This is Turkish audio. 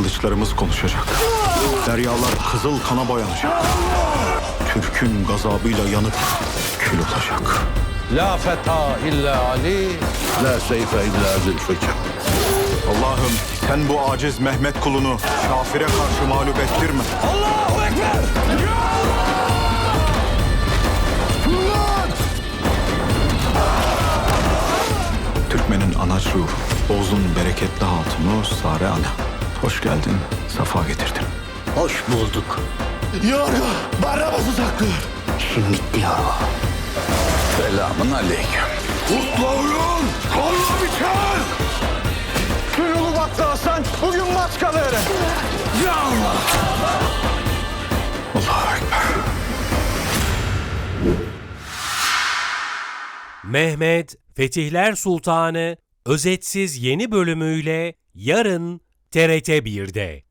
Kılıçlarımız konuşacak. Deryalar kızıl kana boyanacak. Türk'ün gazabıyla yanıp kül olacak. La feta illa Ali, la seyfe illa Zülfikar. Allah'ım sen bu aciz Mehmet kulunu kafire karşı mağlup ettirme. Allahu Ekber! Türkmenin anaç ruhu, Oğuz'un bereketli hatunu Sare Ana. Hoş geldin, safa getirdin. Hoş bulduk. Yorgo, Barnabas'ı saklıyor. Kim gitti ya? Selamun aleyküm. Kutlayın, kanla biter. Sürülü baktı Hasan, bugün maç kalır. Ya Allah. Allahu Ekber. Mehmet Fetihler Sultanı özetsiz yeni bölümüyle yarın TRT 1'de.